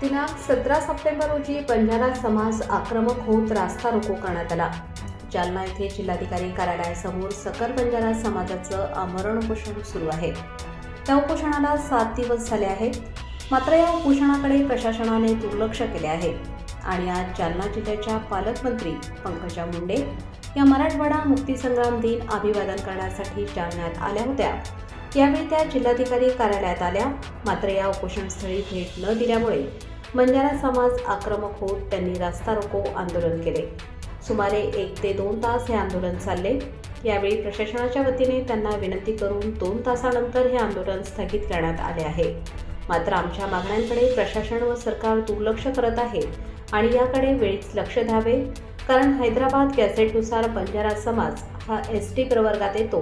दिनांक सतरा सप्टेंबर रोजी बंजारा समाज आक्रमक होत रास्ता रोको करण्यात आला. जालना येथे जिल्हाधिकारी कार्यालयासमोर सकल बंजारा समाजाचं आमरण उपोषण सुरू आहे. त्या उपोषणाला सात दिवस झाले आहेत. मात्र या उपोषणाकडे प्रशासनाने दुर्लक्ष केले आहे. आणि आज जालना जिल्ह्याच्या पालकमंत्री पंकजा मुंडे या मराठवाडा मुक्तीसंग्राम दिन अभिवादन करण्यासाठी जालन्यात आल्या होत्या. यावेळी त्या जिल्हाधिकारी कार्यालयात आल्या. मात्र या उपोषणस्थळी भेट न दिल्यामुळे बंजारा समाज आक्रमक होत त्यांनी रास्ता रोको आंदोलन केले. सुमारे एक ते दोन तास हे आंदोलन चालले. यावेळी प्रशासनाच्या वतीने त्यांना विनंती करून दोन तासानंतर हे आंदोलन स्थगित करण्यात आले आहे. मात्र आमच्या मागण्यांकडे प्रशासन व सरकार दुर्लक्ष करत आहे आणि याकडे वेळीच लक्ष द्यावे कारण हैदराबाद गॅझेटनुसार बंजारा समाज हा एस टी प्रवर्गात येतो.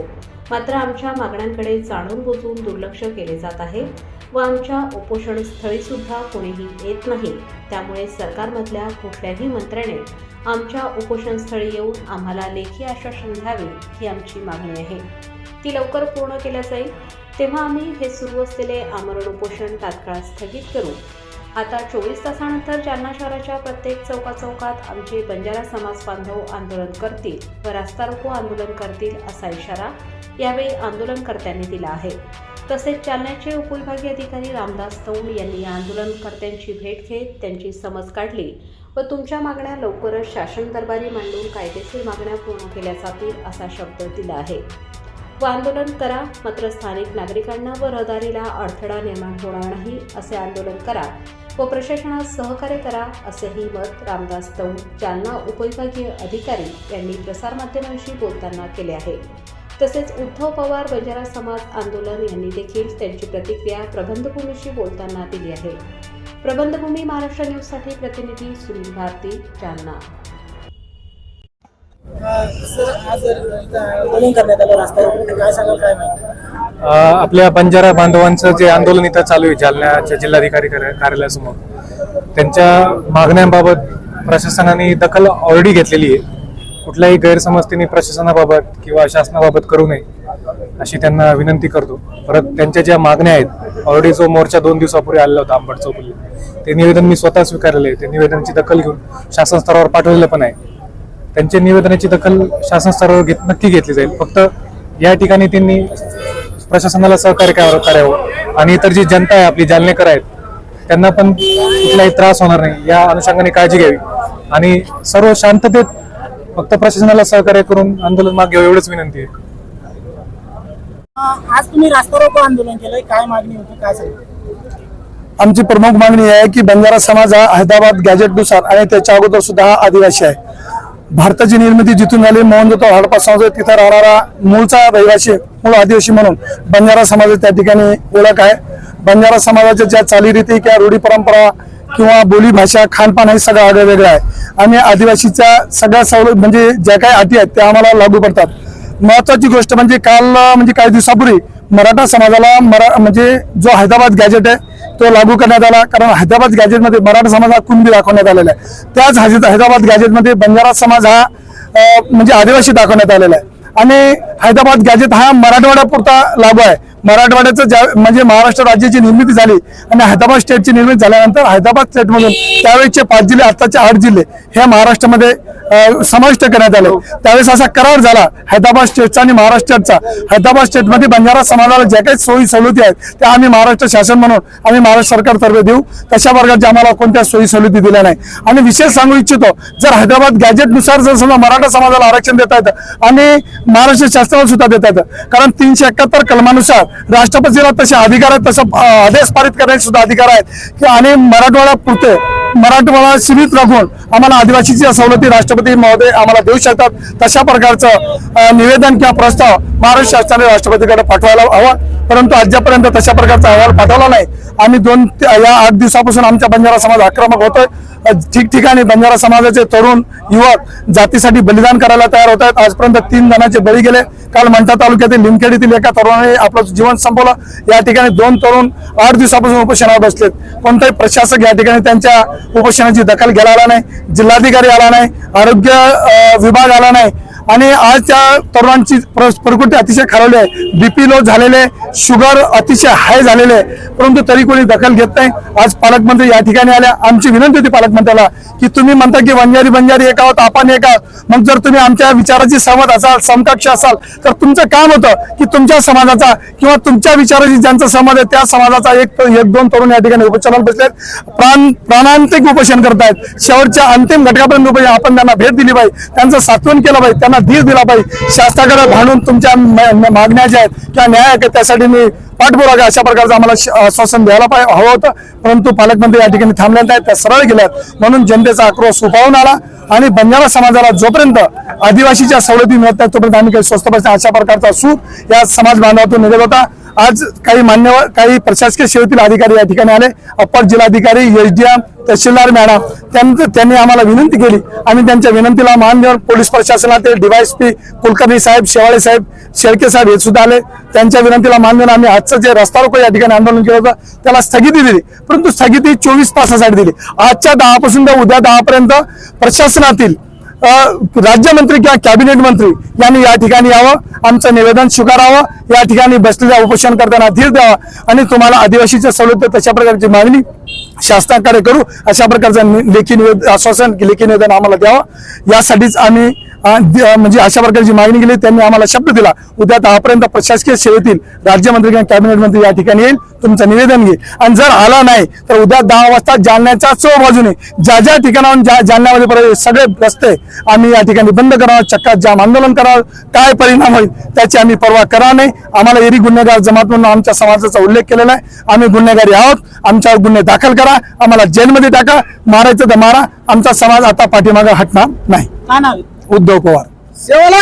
मात्र आमच्या मागण्यांकडे जाणून बुजून दुर्लक्ष केले जात आहे व आमच्या उपोषण स्थळीसुद्धा कोणीही येत नाही. त्यामुळे सरकारमधल्या कुठल्याही मंत्र्याने आमच्या उपोषणस्थळी येऊन आम्हाला लेखी आश्वासन द्यावे ही आमची मागणी आहे. ती लवकर पूर्ण केल्या जाईल तेव्हा आम्ही हे सुरू असलेले आमरण उपोषण तात्काळ स्थगित करू. आता चोवीस तासानंतर जालना शहराच्या प्रत्येक चौकाचौकात आमचे बंजारा समाज बांधव आंदोलन करतील व रास्ता रोको आंदोलन करतील असा इशारा यावेळी आंदोलनकर्त्यांनी दिला आहे. तसेच जालन्याचे उपविभागीय अधिकारी रामदास तौंड यांनी या आंदोलनकर्त्यांची भेट घेत त्यांची समज काढली व तुमच्या मागण्या लवकरच शासन दरबारी मांडून कायदेशीर मागण्या पूर्ण केल्या जातील असा शब्द दिला आहे. व आंदोलन करा मात्र स्थानिक नागरिकांना व रहदारीला अडथळा निर्माण होणार नाही असे आंदोलन करा व प्रशासनास सहकार्य करा असेही मत रामदास तौंड जालना उपविभागीय अधिकारी यांनी प्रसारमाध्यमांशी बोलताना केले आहे. तसेच उद्धव पवार बंजारा समाज आंदोलन यांनी देखील त्यांची प्रतिक्रिया प्रबंधभूमीशी बोलताना दिली आहे. प्रबंधभूमी महाराष्ट्र न्यूजसाठी प्रतिनिधी सुनील भारती जालना. सर आज आंदोलन करण्यात आलं रस्त्यावर. काय सांगाल काय माहिती? आपल्या बंजारा बांधवांचं जे आंदोलन इथं चालू आहे जालन्याच्या जिल्हाधिकारी कार्या- कार्यालयासमोर त्यांच्या मागण्यांबाबत प्रशासनाने दखल ऑलरेडी घेतलेली आहे. कुठल्याही गैरसमज त्यांनी प्रशासनाबाबत किंवा शासनाबाबत करू नये अशी त्यांना विनंती करतो. परत त्यांच्या ज्या मागण्या आहेत ऑलरेडी जो मोर्चा दोन दिवसापूर्वी आलेला होता आंबट चौकली ते निवेदन मी स्वतः स्वीकारलेलं आहे. ते निवेदनाची दखल घेऊन शासन स्तरावर पाठवलेलं पण आहे. त्यांच्या निवेदनाची दखल शासन स्तरावर घेत नक्की घेतली जाईल. फक्त या ठिकाणी त्यांनी प्रशासनाला सहकार्य करावं करावं आणि इतर जी जनता आहे आपली जालनेकर आहेत त्यांना पण कुठलाही त्रास होणार नाही या अनुषंगाने काळजी घ्यावी. आणि सर्व शांततेत फक्त प्रशासनाला सहकार्य करून आंदोलन मागे घ्यावं एवढंच विनंती आहे. आज तुम्ही रस्ता रोको आंदोलन केलंय काय मागणी होती काय सांगाल आमची प्रमुख मागणी आहे की बंजारा समाज हा हैदराबाद गॅजेटनुसार आणि त्याच्या अगोदर सुद्धा हा आदिवासी आहे. भारताची निर्मिती जिथून झाली मोहनजोदडो हडपा समाज तिथं राहणारा मूळचा रहिवासी मूळ आदिवासी म्हणून बंजारा समाज त्या ठिकाणी ओळख आहे. बंजारा समाजाच्या ज्या चालीरीती किंवा रूढी परंपरा किंवा बोलीभाषा खानपान हे सगळं आगळं वेगळं आहे. आणि आदिवासीच्या सगळ्या सवलत म्हणजे ज्या काही अटी आहेत त्या आम्हाला लागू पडतात. महत्वाची गोष्ट म्हणजे काल म्हणजे काही दिवसापूर्वी मराठा समाजाला मरा म्हणजे जो हैदराबाद गॅजेट आहे तो लागू करण्यात आला. कारण हैदराबाद गॅजेटमध्ये मराठा समाज हा कुणबी दाखवण्यात आलेला आहे. त्याच हैदराबाद गॅजेटमध्ये बंजारा समाज हा म्हणजे आदिवासी दाखवण्यात आलेला आहे. आणि हैदराबाद गॅजेट हा मराठवाड्यापुरता लागू आहे. मराठवाड्याचं ज्या म्हणजे महाराष्ट्र राज्याची निर्मिती झाली आणि हैदराबाद स्टेटची निर्मिती झाल्यानंतर हैदराबाद स्टेटमधून त्यावेळेचे पाच जिल्हे आत्ताचे आठ जिल्हे हे महाराष्ट्रामध्ये समाविष्ट करण्यात आले. त्यावेळेस असा करार झाला हैदराबाद स्टेटचा आणि महाराष्ट्राचा हैदराबाद स्टेटमध्ये बंजारा समाजाला ज्या काही सोयी सवलती आहेत त्या आम्ही महाराष्ट्र शासन म्हणून आम्ही महाराष्ट्र सरकारतर्फे देऊ. तशा प्रकारच्या आम्हाला कोणत्या सोयी सवलती दिल्या नाही. आणि विशेष सांगू इच्छितो जर हैदराबाद गॅजेटनुसार जर समजा मराठा समाजाला आरक्षण देता येतं आणि महाराष्ट्र शासनाला सुद्धा देता येतं कारण तीनशे एकाहत्तर कलमानुसार राष्ट्रपतीला तसे अधिकार आहेत तसं आदेश पारित करण्याचे सुद्धा अधिकार आहेत. की आणि मराठवाडा पुरते मराठवाडा सीमित राखून आम्हाला आदिवासीच्या सवलती राष्ट्रपती महोदय आम्हाला देऊ शकतात. तशा प्रकारचं निवेदन किंवा प्रस्ताव महाराष्ट्र शासनाने राष्ट्रपतीकडे पाठवायला हवा. परंतु अद्यापर्यंत तशा प्रकारचा अहवाल पाठवला नाही. आम्ही दोन ते- या आठ दिवसापासून आमच्या बंजारा समाज आक्रमक होतोय. ठिकठिकाणी बंजारा समाजाचे तरुण युवक जातीसाठी बलिदान करायला तयार होत आहेत. आजपर्यंत तीन जणांचे बळी गेले. काल मंठा तालुक्यातील लिमखेड येथील एका तरुणाने आपलं जीवन संपवलं. या ठिकाणी दोन तरुण आठ दिवसापासून उपोषणावर बसलेत. कोणताही प्रशासक या ठिकाणी त्यांच्या उपोषणाची दखल घ्यायला आला नाही जिल्हाधिकारी आला नाही आरोग्य विभाग आला नाही. आणि आज त्या तरुणांची प्र- प्रकृती अतिशय खरावली आहे. बीपी लो झालेले शुगर अतिशय हाय झालेले आहे. परंतु तरी कोणी दखल घेत नाही. आज पालकमंत्री या ठिकाणी आल्या. आमची विनंती होती पालकमंत्र्याला की तुम्ही म्हणता की वंजारी बंजारी एक आहोत आपण एक आहोत. मग जर तुम्ही आमच्या विचाराची सहमत असाल समकक्ष असाल तर तुमचं काम होतं की तुमच्या समाजाचा किंवा तुमच्या विचाराची ज्यांचा सहमत आहे त्या समाजाचा एक एक दोन तरुण या ठिकाणी उपोषणाला बसलेत. प्राण प्राणांतिक उपोषण करतायत. शेवटच्या अंतिम घटकापर्यंत उपोषण आपण त्यांना भेट दिली पाहिजे. त्यांचं सात्वन केलं पाहिजे. त्यांना धीर दिला पाहिजे. शासनाकडे भांडून तुमच्या मागण्या ज्या आहेत किंवा न्याय आहेत त्यासाठी मी पाठपुरावा अशा प्रकारचं आम्हाला आश्वासन द्यायला पाहिजे हवं होतं. परंतु पालकमंत्री या ठिकाणी थांबल्यात आहेत त्या सरळ गेल्यात. म्हणून जनतेचा आक्रोश उपावून आला आणि बंजारा समाजाला जोपर्यंत आदिवासीच्या सवलती मिळत नाही तोपर्यंत आम्ही काही स्वस्त बसणे अशा प्रकारचा सूर या समाज बांधवातून निघत होता. आज काही मान्यवर काही प्रशासकीय सेवेतील अधिकारी या ठिकाणी आले. अप्पर जिल्हाधिकारी एस डी एम तहसीलदार मॅडम त्यांचं त्यांनी आम्हाला विनंती केली. आम्ही त्यांच्या विनंतीला मान देऊन पोलीस प्रशासनातील डीवायएसपी कुलकर्णी साहेब शेवाळे साहेब शेळके साहेब हे सुद्धा आले. त्यांच्या विनंतीला मान देऊन आम्ही आजचं जे रस्ता रोको या ठिकाणी आंदोलन केलं होतं त्याला स्थगिती दिली. परंतु स्थगिती चोवीस तासासाठी दिली. आजच्या दहापासून तर उद्या दहापर्यंत प्रशासनातील राज्यमंत्री किंवा कॅबिनेट मंत्री यांनी या ठिकाणी यावं आमचं निवेदन स्वीकारावं या ठिकाणी बसलेल्या उपोषण करताना धीर द्यावा आणि तुम्हाला आदिवासीच्या सवलत तशा प्रकारची मागणी शासनाकडे करू अशा प्रकारचं लेखी निवेदन आश्वासन लेखी निवेदन आम्हाला द्यावं. यासाठीच आम्ही म्हणजे अशा प्रकारची मागणी केली त्यांनी आम्हाला शब्द दिला. उद्या दहापर्यंत प्रशासकीय सेवेतील राज्यमंत्री किंवा कॅबिनेट मंत्री या ठिकाणी येईल. तुमचं निवेदन घे. आणि जर आला नाही तर उद्या दहा वाजता जालन्याच्या चौ बाजूने ज्या ज्या ठिकाणाहून ज्या जालन्यामध्ये परत सगळे रस्ते आम्ही या ठिकाणी बंद करावं चक्का जाम आंदोलन करावं. काय परिणाम होईल त्याची आम्ही पर्वा करा नाही. आम्हाला एरी गुन्हेगार जमात म्हणून आमच्या समाजाचा उल्लेख केलेला आहे. आम्ही गुन्हेगारी आहोत. आमच्यावर गुन्हे दाखल करा. आम्हाला जेलमध्ये टाका. मारायचं तर मारा. आमचा समाज आता पाठीमागे हटणार नाही. उद्धव पवार. सेवाला?